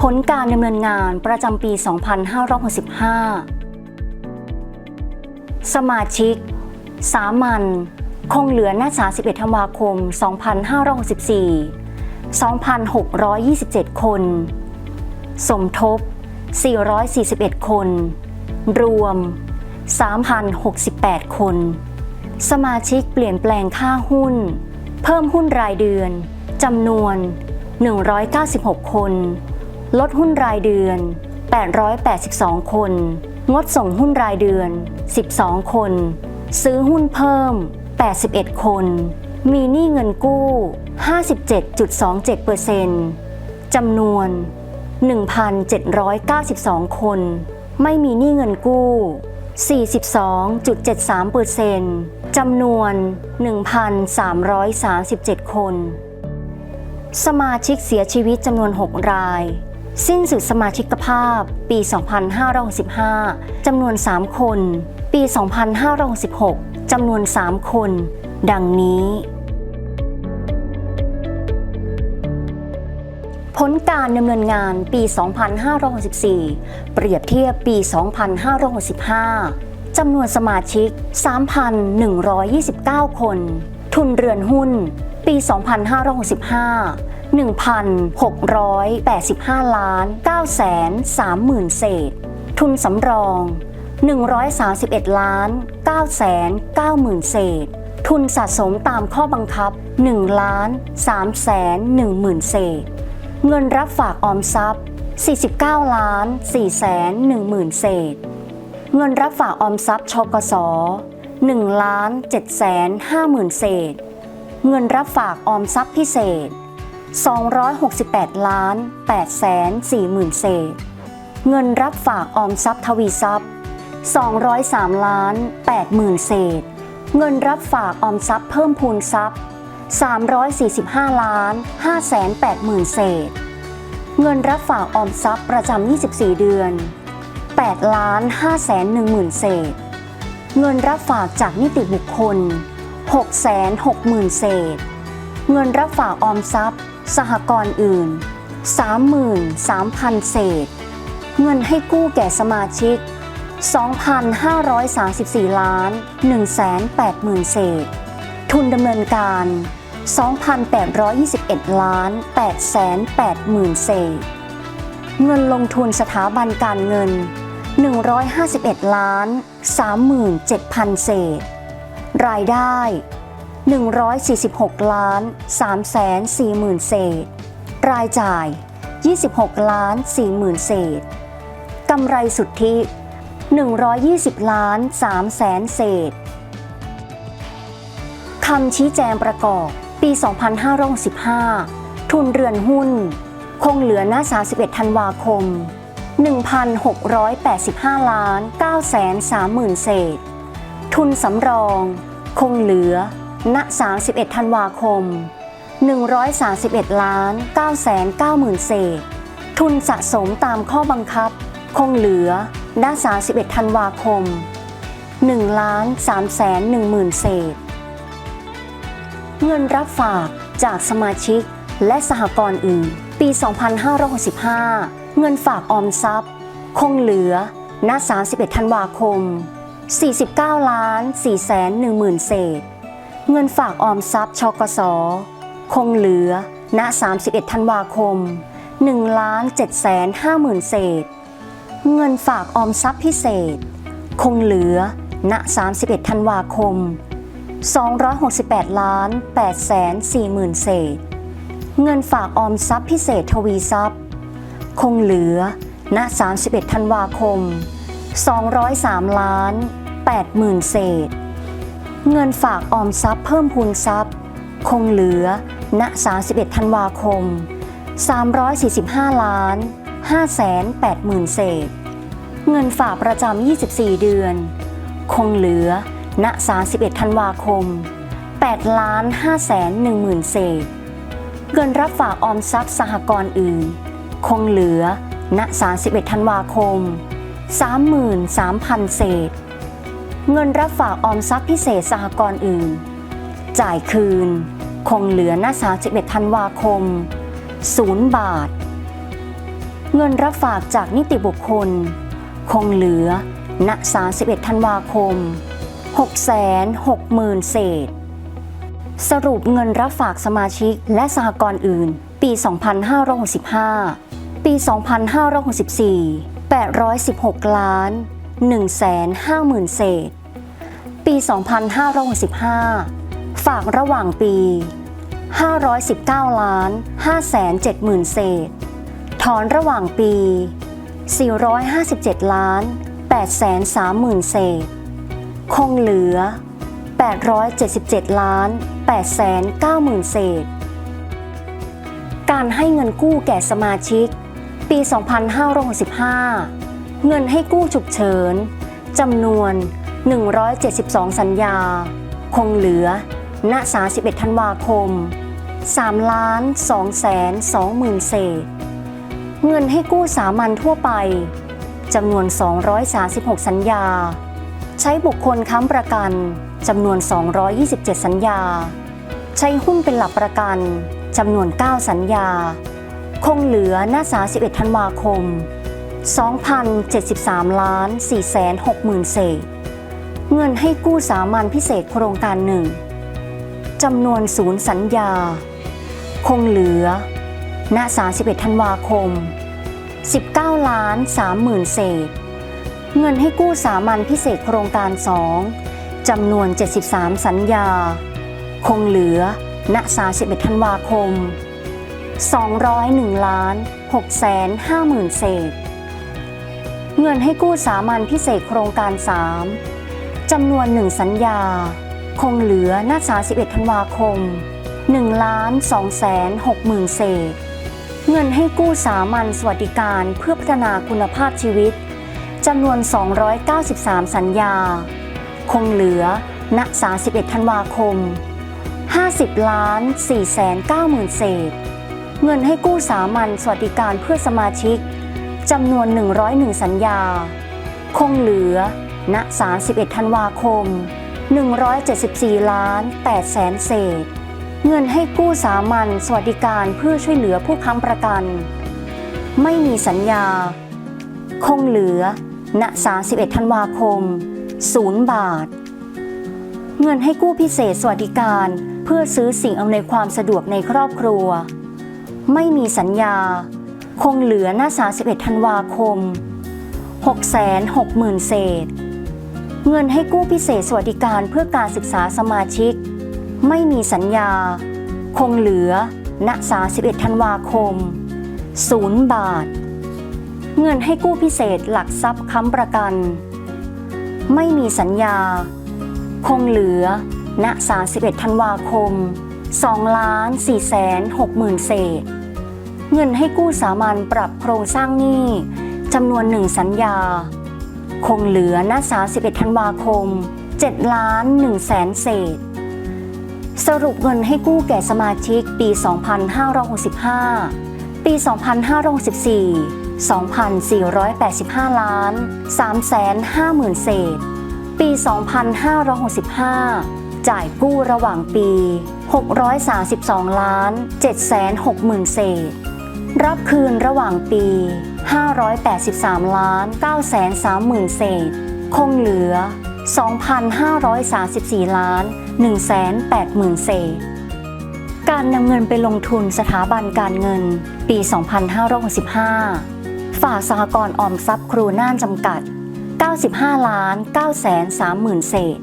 ผลการดำเนินงานประจำปี 2565 สมาชิก สามัญ คงเหลือหน้า31ธันวาคม 2564 2,627 คน สมทบ 441 คน รวม 3,068 คน สมาชิกเปลี่ยนแปลงค่าหุ้น เพิ่มหุ้นรายเดือนจำนวน 196 คน ลดหุ้นรายเดือน 882 คน งดส่งหุ้นรายเดือน 12 คน ซื้อหุ้นเพิ่ม 81 คน มีหนี้เงินกู้ 57.27%จำนวน 1,792 คน ไม่มีหนี้เงินกู้ 42.73%จำนวน 1,337 คน สมาชิกเสียชีวิตจำนวน 6 ราย สิ้นสุดสมาชิกภาพปี 2565จำนวน 3 คน ปี 2566จำนวน 3 คน ดังนี้ ลการดำเนินงานปี 2564 เปรียบเทียบปี 2565 จำนวนสมาชิก 3,129 คน ทุนเรือนหุ้น ปี 2565 1,685 ล้าน 930,000 เศษ ทุนสำรอง 131 ล้าน 990,000 เศษ ทุนสะสมตามข้อบังคับ 1 ล้าน 310,000 เศษ เงินรับฝากออมทรัพย์ 49ล้าน4แสน10,000เศษ เงินรับฝากออมทรัพย์ชกส1ล้าน7แสน50,000เศษ เงินรับฝากออมทรัพย์พิเศษ 268ล้าน8แสน40,000เศษ เงินรับฝากออมทรัพย์ทวีทรัพย์ 203ล้าน80,000เศษ เงินรับฝากออมทรัพย์เพิ่มพูนทรัพย์ 345 ล้าน5แสน80,000 เศษ เงินรับฝากออมทรัพย์ประจำ 24 เดือน 8 ล้าน5แสน10,000 เศษ เงินรับฝากจากนิติบุคคล6แสน60,000 เศษ เงินรับฝากออมทรัพย์ สหกรณ์อื่น 33,000 เศษ เงินให้กู้แก่สมาชิก 2,534 ล้าน 180,000 เศษ ทุนดำเนินการ 2,821 ล้าน880,000 เศษ เงินลงทุนสถาบันการเงิน 151 ล้าน 37,000 เศษ รายได้ 146 ล้าน340,000 เศษ รายจ่าย 26 ล้าน 40,000 เศษ กำไรสุทธิ 120 ล้าน3แสนเศษคำชี้แจงประกอบ ปี 2565 ทุนเรือนหุ้น คงเหลือหน้า 31 ธันวาคม 1,685 ล้าน9แสน30,000เศษ ทุนสำรอง คงเหลือ ณ 31 ธันวาคม 131 ล้าน9แสน90,000เศษ ทุนสะสมตามข้อบังคับ คงเหลือ ณ 31 ธันวาคม 1 ล้าน3แสน10,000เศษ เงินรับฝากจากสมาชิกและสหกรณ์อื่น ปี 2565 เงินฝากออมทรัพย์ คงเหลือ ณ 31 ธันวาคม 49ล้าน4แสน10,000เศษ เงินฝากออมทรัพย์ชกส คงเหลือ ณ 31 ธันวาคม 1 ล้าน7แสน50,000เศษ เงินฝากออมทรัพย์พิเศษ คงเหลือ ณ 31 ธันวาคม 268 ล้าน8แสน40,000เศษ เงินฝากออมทรัพย์พิเศษทวีทรัพย์ คงเหลือ ณ 31 ธันวาคม 203 ล้าน80,000เศษ เงินฝากออมทรัพย์เพิ่มพูนทรัพย์ คงเหลือ ณ 31 ธันวาคม 345 ล้าน5แสน80,000เศษ เงินฝากประจำ 24 เดือน คงเหลือ ณ 31 ธันวาคม 8 ล้าน5แสน10,000เศษ เงินรับฝากออมทรัพย์สหกรณ์อื่น คงเหลือ ณ 31 ธันวาคม 33,000 เศษ เงินรับฝากออมทรัพย์พิเศษสหกรณ์อื่น จ่ายคืน คงเหลือหน้า31 ธันวาคม 0 บาท เงินรับฝากจากนิติบุคคล คงเหลือ ณ 31 ธันวาคม 660,000 เศษ สรุปเงินรับฝากสมาชิกและสหกรณ์อื่น ปี 2565 ปี 2564 816 ล้าน 150,000 เศษ ปี 2565 ฝากระหว่างปี 519 ล้าน 570,000 เศษ ถอนระหว่างปี 457 ล้าน830,000 เศษ คงเหลือ 877 ล้าน890,000เศษ การให้เงินกู้แก่สมาชิก ปี 2565 เงินให้กู้ฉุกเฉินจำนวน 172 สัญญา คงเหลือ ณ 31 ธันวาคม 3 ล้าน2แสน2หมื่นเศษ เงินให้กู้สามัญทั่วไปจำนวน 236 สัญญา ใช้บุคคลค้ำประกันจำนวน 227 สัญญา ใช้หุ้นเป็นหลักประกันจำนวน 9 สัญญา คงเหลือหน้า31ธันวาคม 2,073ล้าน4แสน6หมื่นเศษ เงินให้กู้สามัญพิเศษโครงการหนึ่งจำนวนศูนย์สัญญา คงเหลือณ31ธันวาคม 19 ล้าน3หมื่นเศษ เงินให้กู้สามัญพิเศษโครงการ 2จำนวน 73 สัญญา คงเหลือ ณ 31 ธันวาคม 201ล้าน6แสน5หมื่นเศษ เงินให้กู้สามัญพิเศษโครงการ 3จำนวน 1 สัญญา คงเหลือ ณ 31 ธันวาคม1ล้าน2แสน6หมื่นเศษ เงินให้กู้สามัญสวัสดิการเพื่อพัฒนาคุณภาพชีวิต จำนวน 293 สัญญา คงเหลือ ณ 31 ธันวาคม 50ล้าน4แสน9หมื่นเศษ เงินให้กู้สามัญสวัสดิการเพื่อสมาชิก จำนวน 101 สัญญา คงเหลือ ณ 31 ธันวาคม 174 ล้าน8แสนเศษ เงินให้กู้สามัญสวัสดิการเพื่อช่วยเหลือผู้ค้ำประกัน ไม่มีสัญญา คงเหลือ ณ 31 ธันวาคม 0 บาท เงินให้กู้พิเศษสวัสดิการเพื่อซื้อสิ่งอำนวยความสะดวกในครอบครัว ไม่มีสัญญา คงเหลือหน้า 31 ธันวาคม 660,000 เศษ เงินให้กู้พิเศษสวัสดิการเพื่อการศึกษาสมาชิก ไม่มีสัญญา คงเหลือณ 31 ธันวาคม 0 บาท เงินให้กู้พิเศษหลักทรัพย์ค้ำประกัน ไม่มีสัญญา คงเหลือ ณ 31 ธันวาคม 2 ล้าน4แสน6หมื่นเศษ เงินให้กู้สามัญปรับโครงสร้างหนี้จำนวนหนึ่งสัญญา คงเหลือ ณ 31 ธันวาคม 7 ล้าน1แสนเศษ สรุปเงินให้กู้แก่สมาชิกปี 2565 ปี 2564 2,485 ล้าน3แสน5หมื่นเศษ ปี 2565 จ่ายกู้ระหว่างปี 632 ล้าน7แสน6หมื่นเศษ รับคืนระหว่างปี 583 ล้าน9แสน3หมื่นเศษ คงเหลือ 2,534 ล้าน1แสน8หมื่นเศษการนำเงินไปลงทุนสถาบันการเงินปี 2565 ฝากสหกรณ์ออมทรัพย์ครูน่านจำกัด 95 ล้าน9แสน3หมื่นเศษ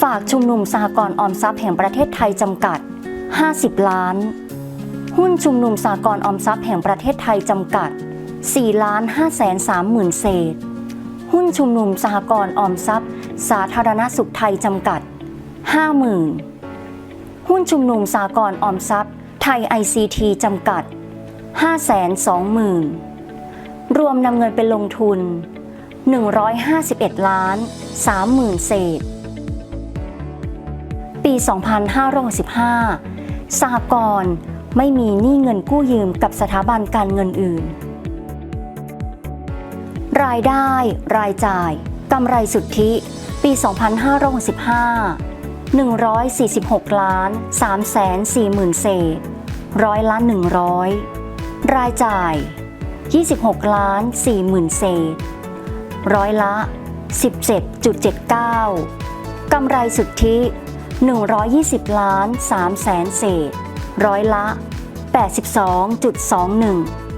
ฝากชุมนุมสหกรณ์ออมทรัพย์แห่งประเทศไทยจำกัด 50 ล้าน หุ้นชุมนุมสหกรณ์ออมทรัพย์แห่งประเทศไทยจำกัด 4 ล้าน5แสน3หมื่นเศษ หุ้นชุมนุมสหกรณ์ออมทรัพย์ สาธารณสุขไทยจำกัด 50,000 หุ้นชุมนุมสหกรณ์ออมทรัพย์ ไทย ICT จำกัด 520,000 รวมนำเงินไปลงทุน 151 ล้าน 30,000 เศษ ปี 2565สหกรณ์ไม่มีหนี้เงินกู้ยืมกับสถาบันการเงินอื่น รายได้ รายจ่ายกำไรสุทธิ ปี 2565 146 ล้าน3แสน4หมื่นเศษร้อยละ100 รายจ่าย 26 ล้าน4หมื่นเศษ ร้อยละ 17.79 กำไรสุทธิ 120 ล้าน3แสนเศษ ร้อยละ 82.21